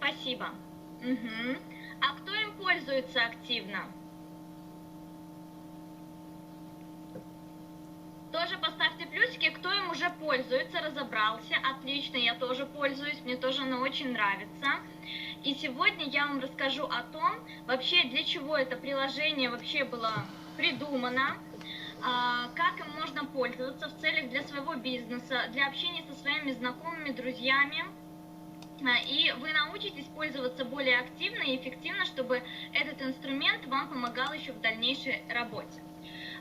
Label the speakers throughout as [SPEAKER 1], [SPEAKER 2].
[SPEAKER 1] Спасибо. Угу. А кто им пользуется активно? Тоже поставьте плюсики, кто им уже пользуется, разобрался. Отлично, я тоже пользуюсь, мне тоже оно очень нравится. И сегодня я вам расскажу о том, вообще для чего это приложение вообще было придумано, а, как им можно пользоваться в целях для своего бизнеса, для общения со своими знакомыми, друзьями. И вы научитесь пользоваться более активно и эффективно, чтобы этот инструмент вам помогал еще в дальнейшей работе.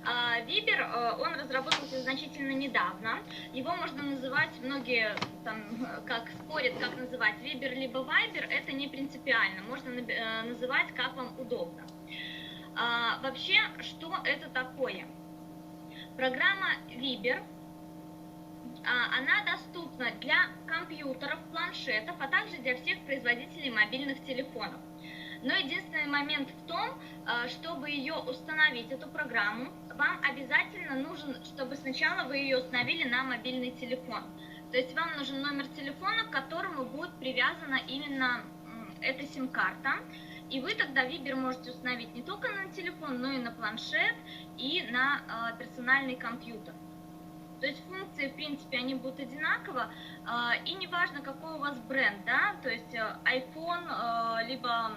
[SPEAKER 1] А, Вибер, э, он разработался значительно недавно. Его можно называть, многие там как спорят, как называть, Вибер либо Вайбер, это не принципиально. Можно э, называть, как вам удобно. А, вообще, что это такое? Программа Вибер, она доступна для компьютеров, планшетов, а также для всех производителей мобильных телефонов. Но единственный момент в том, а, чтобы ее установить, эту программу, вам обязательно нужен, чтобы сначала вы ее установили на мобильный телефон. То есть вам нужен номер телефона, к которому будет привязана именно эта сим-карта. И вы тогда Вибер можете установить не только на телефон, но и на планшет и на э, персональный компьютер. То есть функции, в принципе, они будут одинаково, э, и неважно, какой у вас бренд, да, то есть э, iPhone, э, либо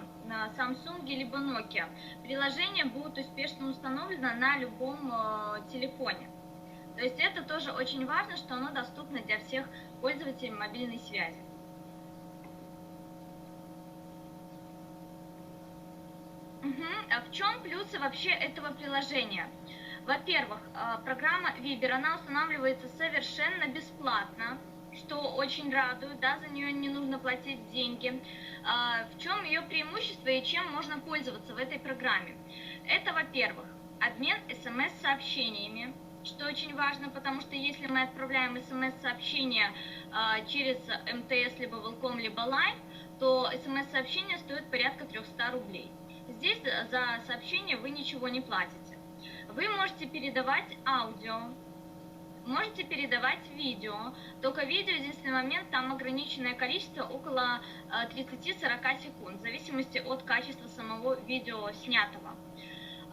[SPEAKER 1] Samsung, либо Nokia. Приложение будет успешно установлено на любом э, телефоне. То есть это тоже очень важно, что оно доступно для всех пользователей мобильной связи. Угу. А в чем плюсы вообще этого приложения? Во-первых, а, программа Viber, она устанавливается совершенно бесплатно, что очень радует, да, за нее не нужно платить деньги. А, в чем ее преимущество и чем можно пользоваться в этой программе? Это, во-первых, обмен смс-сообщениями, что очень важно, потому что если мы отправляем смс-сообщение через МТС, либо Волком, либо Лайф, то смс-сообщение стоит порядка 300 рублей. Здесь за сообщение вы ничего не платите. Вы можете передавать аудио, можете передавать видео, только видео, единственный момент, там ограниченное количество, около 30-40 э, секунд, в зависимости от качества самого видео снятого.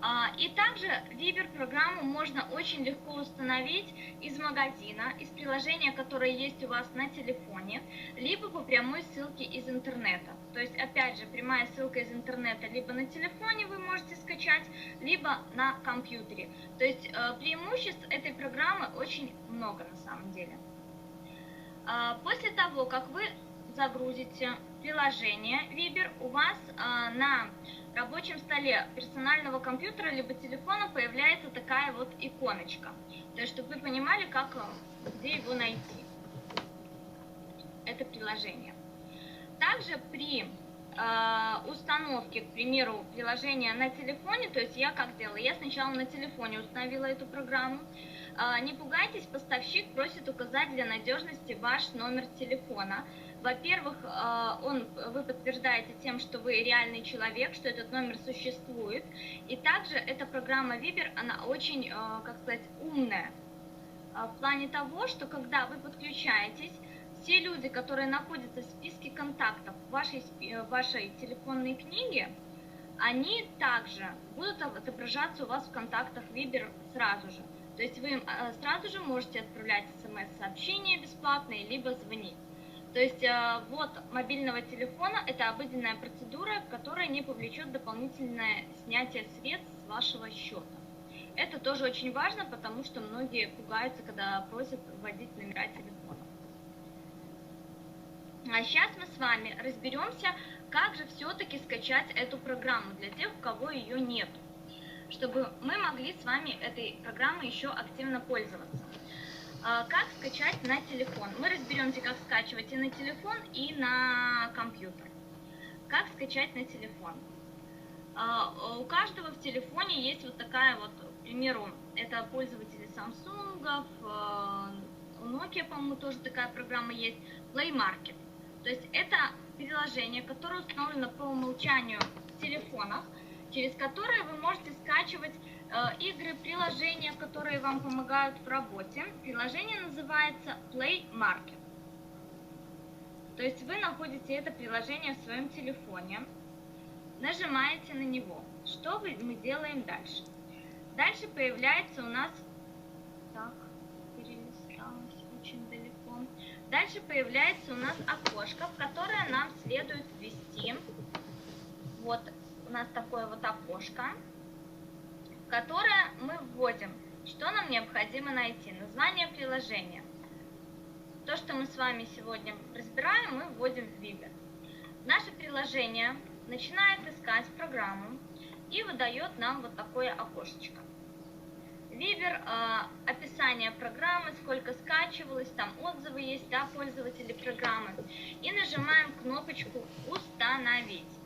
[SPEAKER 1] А, и также Viber программу можно очень легко установить из магазина, из приложения, которое есть у вас на телефоне, либо по прямой ссылке из интернета. То есть, опять же, прямая ссылка из интернета либо на телефоне вы можете скачать, либо на компьютере. То есть э, преимуществ этой программы очень много на самом деле. А, после того, как вы загрузите приложение Viber, у вас а, на рабочем столе персонального компьютера либо телефона появляется такая вот иконочка. То есть, чтобы вы понимали, как, где его найти. Это приложение. Также при э, установке, к примеру, приложения на телефоне, то есть я как делала, я сначала на телефоне установила эту программу. Э, не пугайтесь, поставщик просит указать для надежности ваш номер телефона. Во-первых, э, он, вы подтверждаете тем, что вы реальный человек, что этот номер существует. И также эта программа Viber, она очень, э, как сказать, умная. Э, в плане того, что когда вы подключаетесь, все люди, которые находятся в списке контактов в вашей, в вашей телефонной книге, они также будут отображаться у вас в контактах Viber сразу же. То есть вы сразу же можете отправлять смс-сообщения бесплатные, либо звонить. То есть э, вот мобильного телефона – это обыденная процедура, которая не повлечет дополнительное снятие средств с вашего счета. Это тоже очень важно, потому что многие пугаются, когда просят вводить номера телефона. А сейчас мы с вами разберемся, как же все-таки скачать эту программу для тех, у кого ее нет, чтобы мы могли с вами этой программой еще активно пользоваться. А, как скачать на телефон? Мы разберемся, как скачивать и на телефон, и на компьютер. Как скачать на телефон? А, у каждого в телефоне есть вот такая вот, к примеру, это пользователи Samsung, а, у Nokia, по-моему, тоже такая программа есть, Play Market. То есть это приложение, которое установлено по умолчанию в телефонах, через которое вы можете скачивать игры, приложения, которые вам помогают в работе. Приложение называется Play Market. То есть вы находите это приложение в своем телефоне, нажимаете на него. Что мы делаем дальше? Дальше появляется у нас... Так, перелисталась очень далеко. Дальше появляется у нас окошко, в которое нам следует ввести. Вот у нас такое вот окошко, которое мы вводим, что нам необходимо найти. Название приложения. То, что мы с вами сегодня разбираем, мы вводим в Viber. Наше приложение начинает искать программу и выдает нам вот такое окошечко. Вибер, э, описание программы, сколько скачивалось, там отзывы есть, да, пользователи программы. И нажимаем кнопочку «Установить».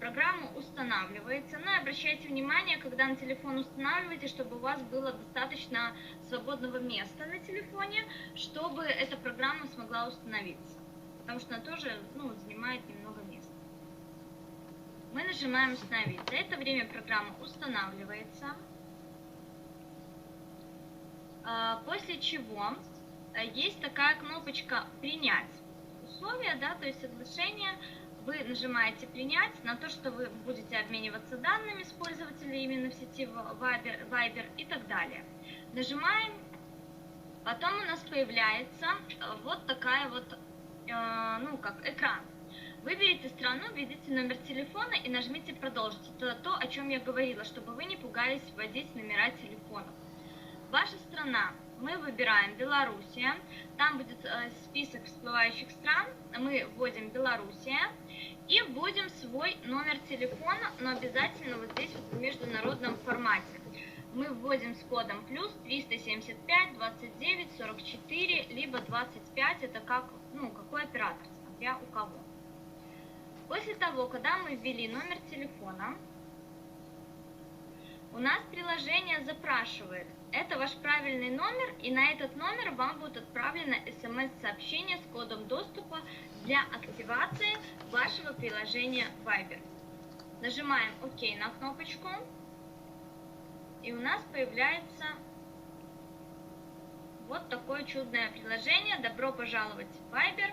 [SPEAKER 1] Программа устанавливается. Но обращайте внимание, когда на телефон устанавливаете, чтобы у вас было достаточно свободного места на телефоне, чтобы эта программа смогла установиться. Потому что она тоже ну, занимает немного места. Мы нажимаем «Установить». За это время программа устанавливается. А, после чего э, есть такая кнопочка «Принять условия», да, то есть соглашение. Вы нажимаете «Принять» на то, что вы будете обмениваться данными с пользователем именно в сети Viber, Viber и так далее. Нажимаем, потом у нас появляется э, вот такая вот, э, ну как, экран. Выберите страну, введите номер телефона и нажмите «Продолжить». Это то, о чем я говорила, чтобы вы не пугались вводить номера телефонов. Ваша страна. Мы выбираем Белоруссия. Там будет э, список всплывающих стран. Мы вводим Белоруссия. И вводим свой номер телефона, но обязательно вот здесь вот в международном формате. Мы вводим с кодом плюс 375 29 44 либо 25, это как, ну, какой оператор, смотря у кого. После того, когда мы ввели номер телефона, у нас приложение запрашивает, это ваш правильный номер, и на этот номер вам будет отправлено смс-сообщение с кодом доступа для активации вашего приложения Viber. Нажимаем ОК на кнопочку, и у нас появляется вот такое чудное приложение. Добро пожаловать в Viber.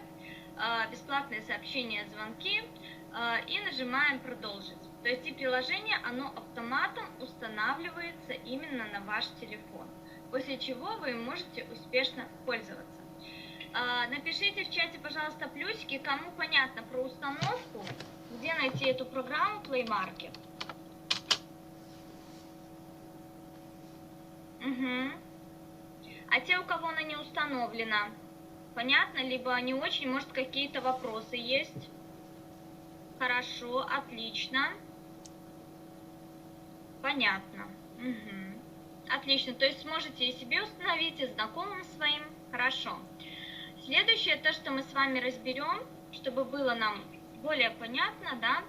[SPEAKER 1] А, бесплатные сообщения, звонки. А, и нажимаем «Продолжить». То есть и приложение, оно автоматом устанавливается именно на ваш телефон, после чего вы можете успешно пользоваться. А, напишите в чате, пожалуйста, плюсики, кому понятно про установку, где найти эту программу Play Market. Угу. А те, у кого она не установлена, понятно, либо не очень, может какие-то вопросы есть? Хорошо, отлично. Понятно. Угу. Отлично. То есть сможете и себе установить, и знакомым своим. Хорошо. Следующее, то, что мы с вами разберем, чтобы было нам более понятно, да,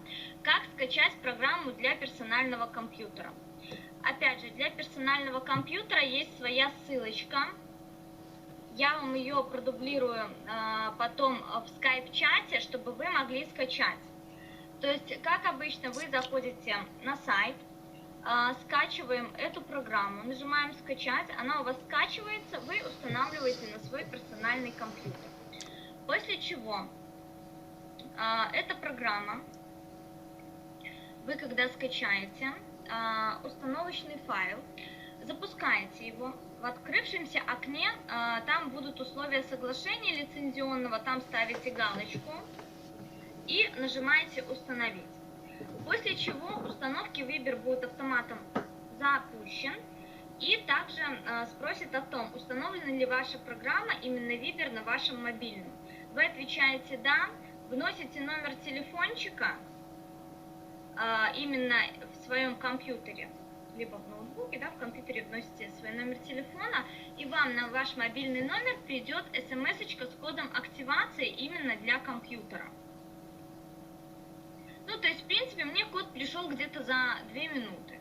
[SPEAKER 1] как скачать программу для персонального компьютера. Опять же, для персонального компьютера есть своя ссылочка. Я вам ее продублирую э, потом в скайп-чате, чтобы вы могли скачать. То есть, как обычно, вы заходите на сайт, а, скачиваем эту программу, нажимаем скачать, она у вас скачивается, вы устанавливаете на свой персональный компьютер. После чего а, эта программа, вы когда скачаете а, установочный файл, запускаете его, в открывшемся окне там будут условия соглашения лицензионного, там ставите галочку и нажимаете установить. После чего установки Viber будет автоматом запущен и также э, спросит о том, установлена ли ваша программа именно Viber на вашем мобильном. Вы отвечаете «да», вносите номер телефончика э, именно в своем компьютере, либо в ноутбуке, да, в компьютере вносите свой номер телефона, и вам на ваш мобильный номер придет смс с кодом активации именно для компьютера. Ну, то есть, в принципе, мне код пришел где-то за 2 минуты.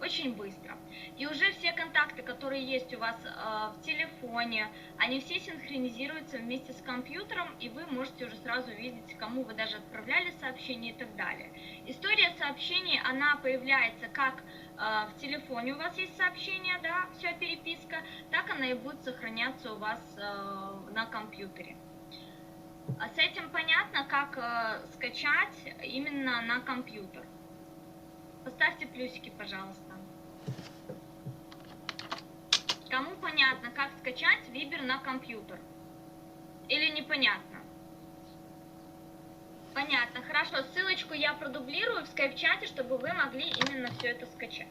[SPEAKER 1] Очень быстро. И уже все контакты, которые есть у вас э, в телефоне, они все синхронизируются вместе с компьютером, и вы можете уже сразу видеть, кому вы даже отправляли сообщение и так далее. История сообщений, она появляется как э, в телефоне у вас есть сообщение, да, вся переписка, так она и будет сохраняться у вас э, на компьютере. А с этим понятно, как э, скачать именно на компьютер. Поставьте плюсики, пожалуйста. Кому понятно, как скачать Вибер на компьютер? Или непонятно? Понятно, хорошо. Ссылочку я продублирую в скайп-чате, чтобы вы могли именно все это скачать.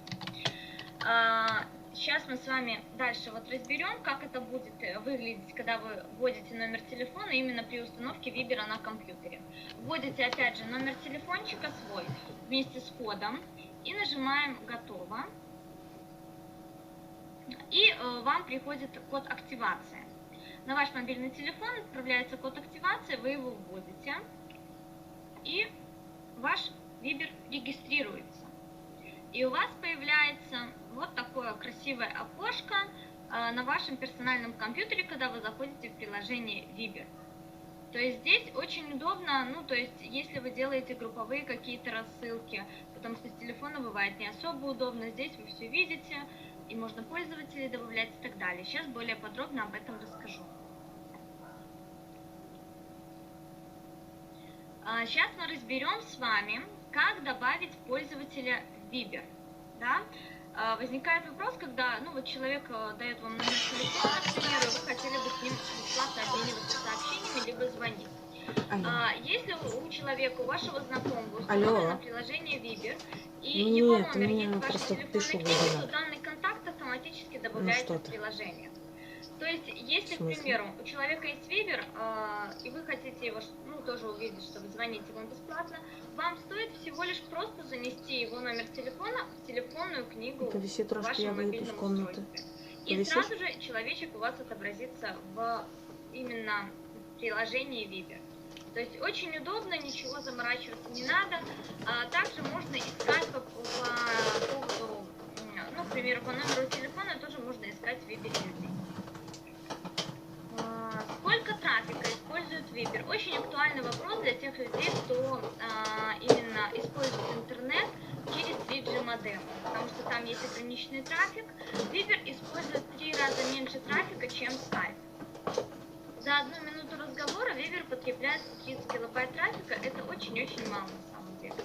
[SPEAKER 1] Сейчас мы с вами дальше вот разберем, как это будет э, выглядеть, когда вы вводите номер телефона именно при установке Вибера на компьютере. Вводите опять же номер телефончика свой вместе с кодом и нажимаем «Готово». И э, вам приходит код активации. На ваш мобильный телефон отправляется код активации, вы его вводите, и ваш Вибер регистрируется. И у вас появляется вот такое красивое окошко э, на вашем персональном компьютере, когда вы заходите в приложение Viber. То есть здесь очень удобно, ну то есть если вы делаете групповые какие-то рассылки, потому что с телефона бывает не особо удобно, здесь вы все видите, и можно пользователей добавлять и так далее. Сейчас более подробно об этом расскажу. Сейчас а, мы разберем с вами, как добавить пользователя Viber. Да? А, возникает вопрос, когда ну, вот человек э, дает вам номер телефона, к примеру, вы хотели бы с ним бесплатно обмениваться сообщениями, либо звонить. Алло. А, если у человека, у вашего знакомого установлено приложение Viber, и Нет, его номер есть в вашей телефонной книге, то данный контакт автоматически ну добавляется ну, в приложение. То есть, если, к примеру, у человека есть Viber, э, и вы хотите его ну, тоже увидеть, чтобы звонить ему бесплатно, вам стоит всего лишь просто занести его номер телефона в телефонную книгу
[SPEAKER 2] Повиси трошки, вашего я выйду в комнату.
[SPEAKER 1] И Повисишь? сразу же человечек у вас отобразится в именно приложении Viber. То есть очень удобно, ничего заморачиваться не надо. А также можно искать по, по поводу, ну, к примеру, по номеру телефона тоже можно искать в Viber людей. Сколько трафика Viber? Очень актуальный вопрос для тех людей, кто а, именно использует интернет через 3G модем, потому что там есть ограниченный трафик. Viber использует в три раза меньше трафика, чем Skype. За одну минуту разговора Viber потребляет 30 килобайт трафика, это очень-очень мало на самом деле.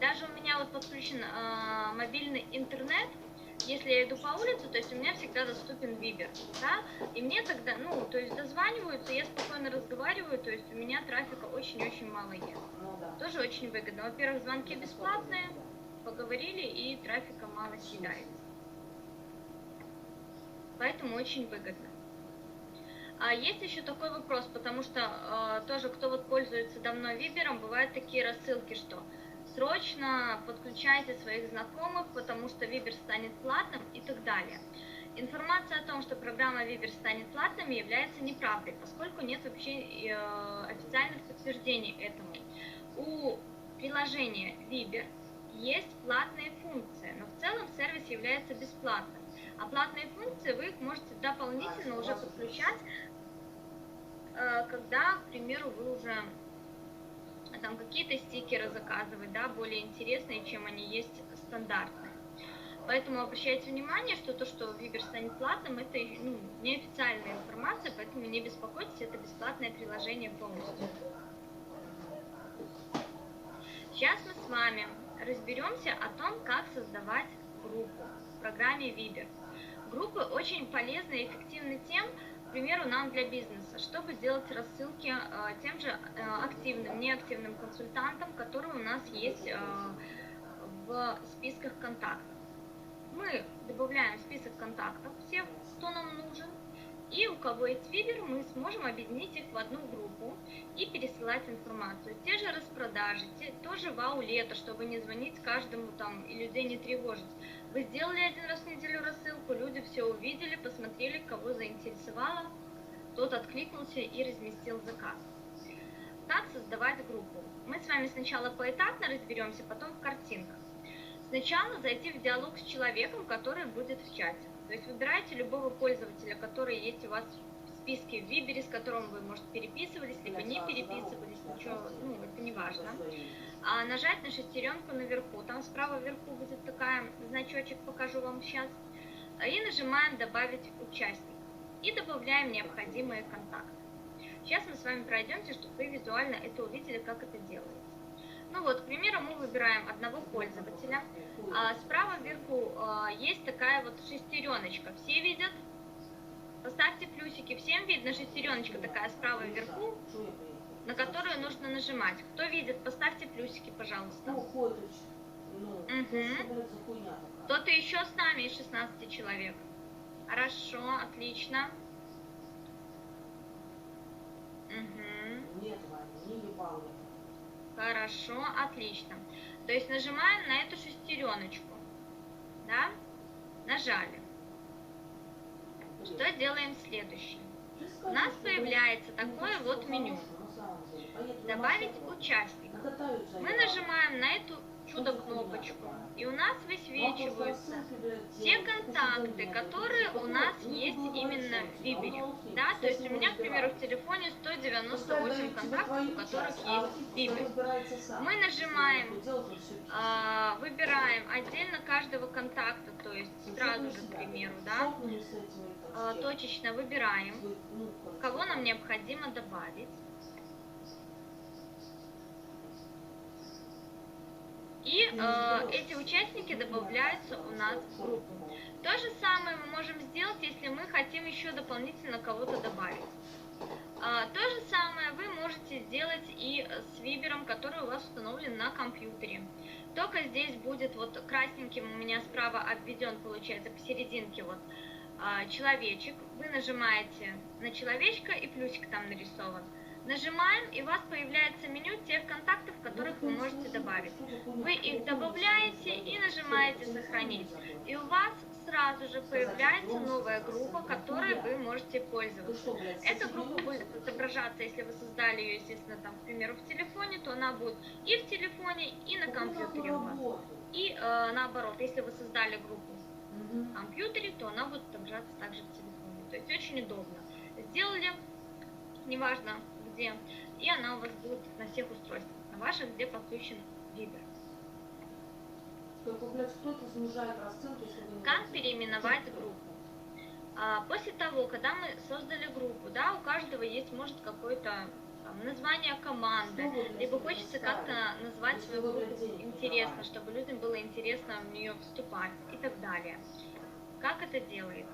[SPEAKER 1] Даже у меня вот подключен э, мобильный интернет, если я иду по улице, то есть у меня всегда доступен Вибер, да, и мне тогда, ну, то есть дозваниваются, я спокойно разговариваю, то есть у меня трафика очень-очень мало есть. Ну. Тоже очень выгодно. Во-первых, звонки бесплатные, поговорили, и трафика мало съедается. Поэтому очень выгодно. А есть еще такой вопрос, потому что э, тоже кто вот пользуется давно Вибером, бывают такие рассылки, что срочно подключайте своих знакомых, потому что Вибер станет платным и так далее. Информация о том, что программа Viber станет платной, является неправдой, поскольку нет вообще э, официальных подтверждений этому. У приложения Viber есть платные функции, но в целом сервис является бесплатным. А платные функции вы их можете дополнительно уже подключать, э, когда, к примеру, вы уже там какие-то стикеры заказывать, да, более интересные, чем они есть стандартные. Поэтому обращайте внимание, что то, что Viber станет платным, это ну, неофициальная информация, поэтому не беспокойтесь, это бесплатное приложение полностью. Сейчас мы с вами разберемся о том, как создавать группу в программе Viber. Группы очень полезны и эффективны тем, к примеру, нам для бизнеса, чтобы сделать рассылки э, тем же э, активным, неактивным консультантам, которые у нас есть э, в списках контактов. Мы добавляем список контактов всех, кто нам нужен, и у кого есть Вибер, мы сможем объединить их в одну группу и пересылать информацию. Те же распродажи, те, тоже вау-лето, чтобы не звонить каждому там и людей не тревожить. Вы сделали один раз в неделю рассылку, люди все увидели, посмотрели, кого заинтересовало, тот откликнулся и разместил заказ. Как создавать группу? Мы с вами сначала поэтапно разберемся, потом в картинках. Сначала зайти в диалог с человеком, который будет в чате. То есть выбирайте любого пользователя, который есть у вас в списке в Вибере, с которым вы, может, переписывались, либо не переписывались, ничего, ну, это не важно а нажать на шестеренку наверху. Там справа вверху будет такая значочек, покажу вам сейчас. И нажимаем «Добавить участник». И добавляем необходимые контакты. Сейчас мы с вами пройдемте, чтобы вы визуально это увидели, как это делается. Ну вот, к примеру, мы выбираем одного пользователя. А справа вверху а, есть такая вот шестереночка. Все видят? Поставьте плюсики. Всем видно шестереночка такая справа вверху, на которую нужно нажимать. Кто видит, поставьте плюсики, пожалуйста. Угу. Кто-то еще с нами из 16 человек? Хорошо, отлично. Угу. Нет, не Хорошо, отлично. То есть нажимаем на эту шестереночку. Да? Нажали. Что делаем следующее? У нас появляется такое вот меню. Добавить участников. Мы нажимаем на эту чудо-кнопочку. И у нас высвечиваются все контакты, которые у нас есть именно в Вибере. Да? То есть у меня, к примеру, в телефоне 198 контактов, у которых есть Вибер. Мы нажимаем, э, выбираем отдельно каждого контакта, то есть сразу же, к примеру, да, точечно выбираем, кого нам необходимо добавить. И э, эти участники добавляются у нас в группу. То же самое мы можем сделать, если мы хотим еще дополнительно кого-то добавить. Э, то же самое вы можете сделать и с вибером, который у вас установлен на компьютере. Только здесь будет вот красненьким у меня справа обведен, получается, посерединке вот человечек. Вы нажимаете на человечка и плюсик там нарисован. Нажимаем, и у вас появляется меню тех контактов, которых вы можете добавить. Вы их добавляете и нажимаете «Сохранить». И у вас сразу же появляется новая группа, которой вы можете пользоваться. Эта группа будет отображаться, если вы создали ее, естественно, там, к примеру, в телефоне, то она будет и в телефоне, и на компьютере у вас. И э, наоборот, если вы создали группу в компьютере, то она будет отображаться также в телефоне. То есть очень удобно. Сделали, неважно, где, и она у вас будет на всех устройствах, на ваших, где подключен Viber. Как переименовать группу? А, после того, когда мы создали группу, да, у каждого есть, может, название команды, либо хочется как-то назвать свою группу интересно, чтобы людям было интересно в нее вступать и так далее. Как это делается?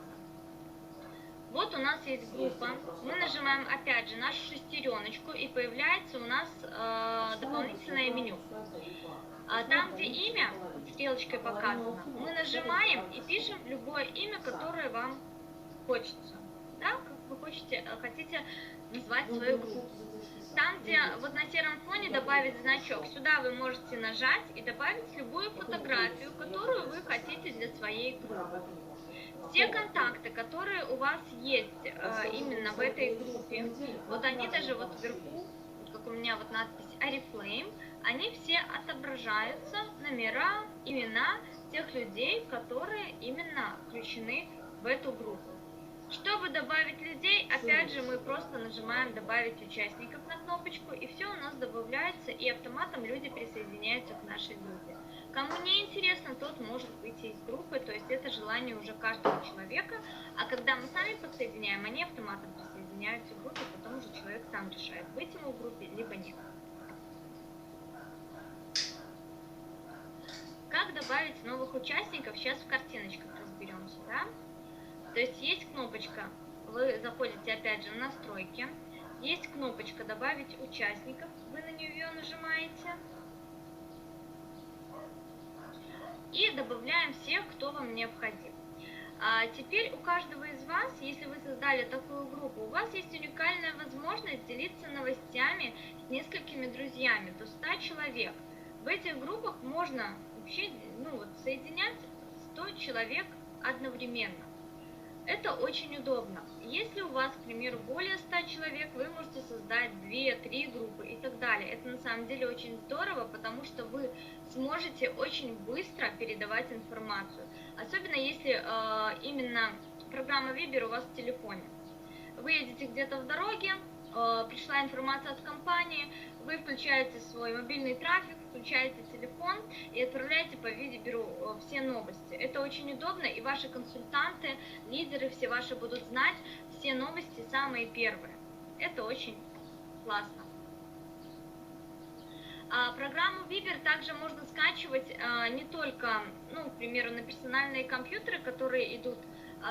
[SPEAKER 1] Вот у нас есть группа. Мы нажимаем опять же нашу шестереночку и появляется у нас э, дополнительное меню. А там, где имя стрелочкой показано, мы нажимаем и пишем любое имя, которое вам хочется. Да, как вы хотите, хотите назвать свою группу. Там, где вот на сером фоне добавить значок, сюда вы можете нажать и добавить любую фотографию, которую вы хотите для своей группы все контакты, которые у вас есть э, именно в этой группе, вот они даже вот вверху, как у меня вот надпись Oriflame, они все отображаются, номера, имена тех людей, которые именно включены в эту группу. Чтобы добавить людей, опять же, мы просто нажимаем «Добавить участников» на кнопочку, и все у нас добавляется, и автоматом люди присоединяются к нашей группе. Кому не интересно, тот может выйти из группы, то есть это желание уже каждого человека, а когда мы сами подсоединяем, они автоматом присоединяются к группе, потом уже человек сам решает, быть ему в группе, либо нет. Как добавить новых участников, сейчас в картиночках разберемся, да? То есть есть кнопочка, вы заходите опять же в настройки, есть кнопочка «Добавить участников», вы на нее нажимаете. И добавляем всех, кто вам необходим. А теперь у каждого из вас, если вы создали такую группу, у вас есть уникальная возможность делиться новостями с несколькими друзьями, до 100 человек. В этих группах можно вообще ну, вот, соединять 100 человек одновременно. Это очень удобно. Если у вас, к примеру, более 100 человек, вы можете создать 2-3 группы и так далее. Это на самом деле очень здорово, потому что вы сможете очень быстро передавать информацию. Особенно если э, именно программа Viber у вас в телефоне. Вы едете где-то в дороге, э, пришла информация от компании, вы включаете свой мобильный трафик, включаете телефон и отправляете по видеоберу э, все новости. Это очень удобно, и ваши консультанты, лидеры все ваши будут знать все новости самые первые. Это очень классно. А, программу Viber также можно скачивать а, не только, ну, к примеру, на персональные компьютеры, которые идут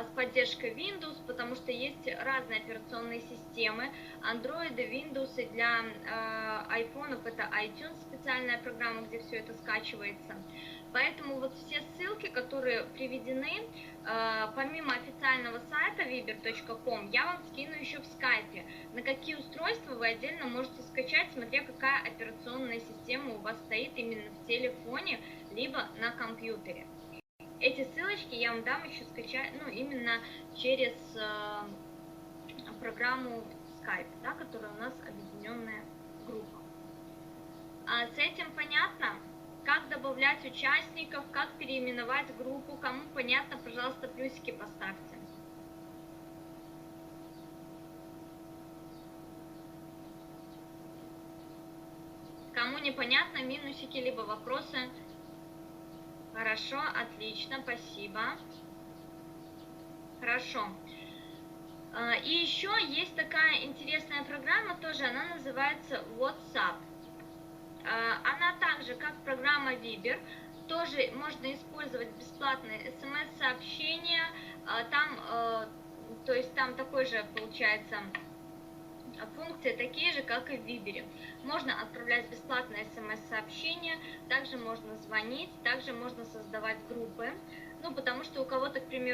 [SPEAKER 1] с поддержкой Windows, потому что есть разные операционные системы, Android, Windows, и для э, iPhone это iTunes, специальная программа, где все это скачивается. Поэтому вот все ссылки, которые приведены, э, помимо официального сайта viber.com, я вам скину еще в скайпе, на какие устройства вы отдельно можете скачать, смотря какая операционная система у вас стоит именно в телефоне, либо на компьютере. Эти ссылочки я вам дам еще скачать, ну, именно через э, программу Skype, да, которая у нас объединенная группа. А с этим понятно? как добавлять участников, как переименовать группу. Кому понятно, пожалуйста, плюсики поставьте. Кому непонятно, минусики, либо вопросы. Хорошо, отлично, спасибо. Хорошо. А, и еще есть такая интересная программа, тоже она называется WhatsApp. А, она также, как программа Viber, тоже можно использовать бесплатные смс-сообщения. А, там, а, то есть там такой же получается функции, такие же, как и в Viber. Можно отправлять бесплатные смс-сообщения, также можно звонить, также можно создавать группы. Ну, потому что у кого-то, к примеру,